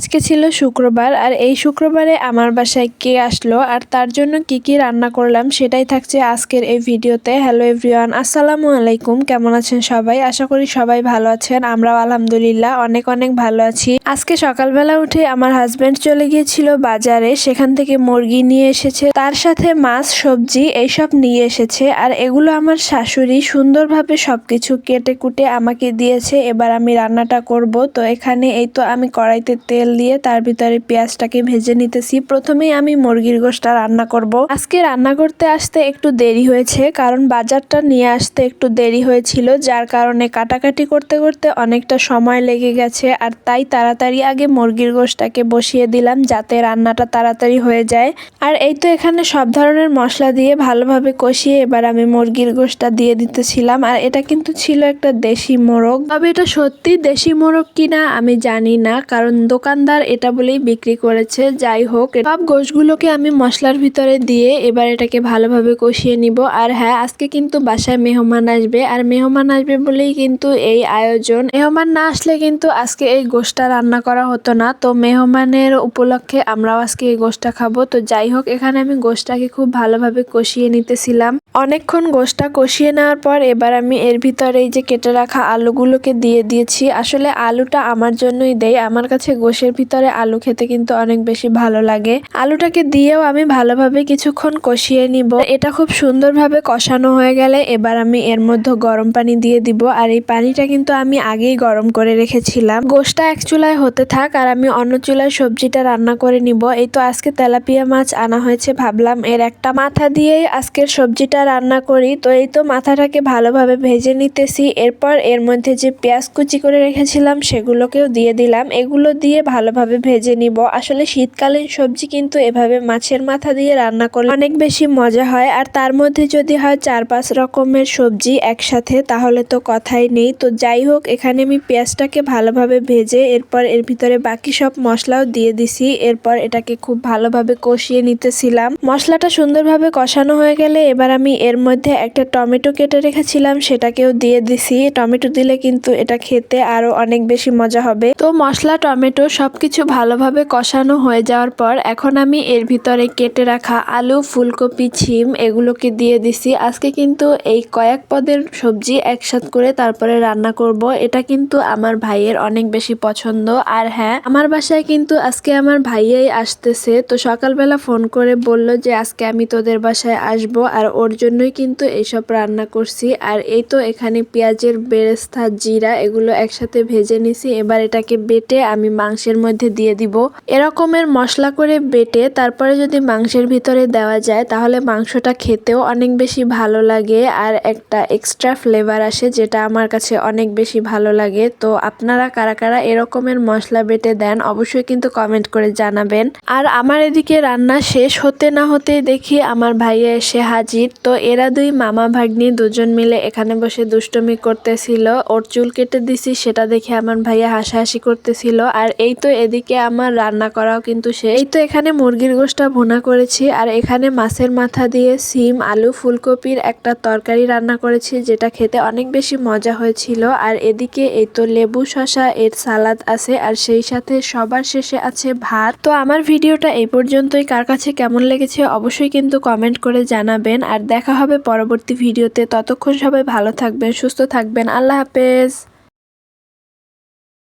আজকে ছিল শুক্রবার আর এই শুক্রবারে আমার বাসায় কে আসলো আর তার জন্য কি কি রান্না করলাম সেটাই থাকছে আজকের এই ভিডিওতে। হ্যালো এভরিওয়ান আসসালামু আলাইকুম। কেমন আছেন সবাই? আশা করি সবাই ভালো আছেন। আমরাও আলহামদুলিল্লাহ অনেক অনেক ভালো আছি। আজকে সকালবেলা উঠে আমার হাজব্যান্ড চলে গিয়েছিল বাজারে। সেখান থেকে মুরগি নিয়ে এসেছে। তার সাথে মাছ, সবজি এইসব নিয়ে এসেছে। আর এগুলো আমার শাশুড়ি সুন্দরভাবে সবকিছু কেটে কুটে আমাকে দিয়েছে। এবার আমি রান্নাটা করব। তো এখানে এই তো আমি কড়াইতে তেল দিয়ে তার ভিতরে পেঁয়াজটাকে ভেজে নিতেছি। প্রথমেই আমি মুরগির গোশটা রান্না করব। আজকে রান্না করতে আসতে একটু দেরি হয়েছে, কারণ বাজারটা নিয়ে আসতে একটু দেরি হয়েছিল, যার কারণে কাটাকাটি করতে করতে অনেকটা সময় লেগে গেছে, আর তাই তাড়াতাড়ি আগে মুরগির গোশটাকে বসিয়ে দিলাম, যাতে রান্নাটা তাড়াতাড়ি হয়ে যায়। আর এই তো এখানে সব ধরনের মশলা দিয়ে ভালোভাবে কষিয়ে এবার আমি মুরগির গোশটা দিয়ে দিতেছিলাম, আর এটা কিন্তু ছিল একটা দেশি মোরগ। তবে এটা সত্যি দেশি মোরগ কিনা আমি জানি না, কারণ দোকানদার এটা বলেই বিক্রি করেছে, যাই হোক। সব গোশগুলোকে আমি মশলার ভিতরে দিয়ে এবার এটাকে ভালোভাবে কষিয়ে নিব। আর হ্যাঁ আজকে কিন্তু বাসায় মেহমান আসবে। আর মেহমান আসবে বলেই কিন্তু এই আয়োজন। মেহমান না আসলে কিন্তু আজকে এই গোশটা রান্না করা হতো না। তো মেহমানের উপলক্ষে আমরাও আজকে এই গোশটা খাব। তো যাই হোক, এখানে আমি গোশটাকে খুব ভালোভাবে কষিয়ে নিতেছিলাম। অনেকক্ষণ গোশটা কষিয়ে নেওয়ার পর এবার আমি এর ভিতরে এই যে কেটে রাখা আলুগুলোকে দিয়ে দিয়েছি। আসলে আলুটা আমার জন্যই দেয়। আমার কাছে গোশের ভিতরে আলু খেতে কিন্তু অনেক বেশি ভালো লাগে। আলুটাকে দিয়েও আমি ভালোভাবে কিছুক্ষণ কষিয়ে নিব। এটা খুব সুন্দরভাবে কষানো হয়ে গেলে এবার আমি এর মধ্যে গরম পানি দিয়ে দিব। আর এই পানিটা কিন্তু আমি আগেই গরম করে রেখেছিলাম। গোশটা এক চুলায় হতে থাক আর আমি অন্য চুলায় সবজিটা রান্না করে নিব। এই তো আজকে তেলাপিয়া মাছ আনা হয়েছে ভাবলাম এর একটা মাথা দিয়েই আজকের সবজিটা রান্না করি। তো এই তো মাথাটাকে ভালোভাবে ভেজে নিতেছি। এরপর এর মধ্যে যে পেঁয়াজ কুচি করে রেখেছিলাম সেগুলোকেও দিয়ে দিলাম। এগুলো দিয়ে ভালোভাবে ভেজে নিব। আসলে শীতকালীন সবজি কিন্তু এভাবে মাছের মাথা দিয়ে রান্না করলে অনেক বেশি মজা হয়। আর তার মধ্যে যদি হয় চার পাঁচ রকমের সবজি একসাথে, তাহলে তো কথাই নেই। তো যাই হোক, এখানে আমি পেঁয়াজটাকে ভালোভাবে ভেজে এরপর এর ভিতরে বাকি সব মশলাও দিয়ে দিছি। এরপর এটাকে খুব ভালোভাবে কষিয়ে নিতেছিলাম। মশলাটা সুন্দরভাবে কষানো হয়ে গেলে এবার আমি এর মধ্যে একটা টমেটো কেটে রেখেছিলাম, সেটাকেও দিয়ে দিছি। টমেটো দিলে কিন্তু এটা খেতে আরও অনেক বেশি মজা হবে। তো মশলা, টমেটো সবকিছু ভালোভাবে কষানো হয়ে যাওয়ার পর এখন আমি এর ভিতরে কেটে রাখা আলু, ফুলকপি, ছিম এগুলোকে দিয়ে দিছি। আজকে কিন্তু এই কয়েক পদের সবজি একসাথ করে তারপরে রান্না করব। এটা কিন্তু আমার ভাইয়ের অনেক বেশি পছন্দ। আর হ্যাঁ আমার বাসায় কিন্তু আজকে আমার ভাইয়াই আসতেছে। তো সকালবেলা ফোন করে বলল যে, আজকে আমি তোদের বাসায় আসব আর ওর জন্যই কিন্তু এইসব রান্না করছি। আর এই তো এখানে পেঁয়াজের বেরেস্তা, জিরা এগুলো একসাথে ভেজে নিছি। এবার এটাকে বেটে আমি মাংসের মধ্যে দিয়ে দিব। এরকমের মশলা করে বেটে তারপরে যদি মাংসের ভিতরে দেওয়া যায়, তাহলে মাংসটা খেতেও অনেক বেশি ভালো লাগে আর একটা এক্সট্রা ফ্লেভার আসে যেটা আমার কাছে অনেক বেশি ভালো লাগে। তো আপনারা কারা কারা এরকমের মশলা বেটে দেন, অবশ্যই কিন্তু কমেন্ট করে জানাবেন। আর আমার এদিকে রান্না শেষ হতে না হতেই দেখি আমার ভাইয়া এসে হাজির। তো এরা দুই মামা ভাগ্নি দুজন মিলে এখানে বসে দুষ্টমি করতেছিল। ওর চুল কেটে দিছি, সেটা দেখে আমার ভাইয়া হাসাহাসি করতেছিল। আর এই তো এদিকে আমার রান্না করাও কিন্তু এই তো এখানে মুরগির গোশটা ভুনা করেছি, আর এখানে মাছের মাথা দিয়ে সিম, আলু, ফুলকপির একটা তরকারি রান্না করেছি, যেটা খেতে অনেক বেশি মজা হয়েছিল। আর এদিকে এই তো লেবু শশা এর সালাদ আছে, আর সেই সাথে সবার শেষে আছে ভাত। তো আমার ভিডিওটা এই পর্যন্তই। কার কাছে কেমন লেগেছে অবশ্যই কিন্তু কমেন্ট করে জানাবেন। আর দেখা হবে পরবর্তী ভিডিওতে। ততক্ষণ সবাই ভালো থাকবেন, সুস্থ থাকবেন। আল্লাহ হাফেজ।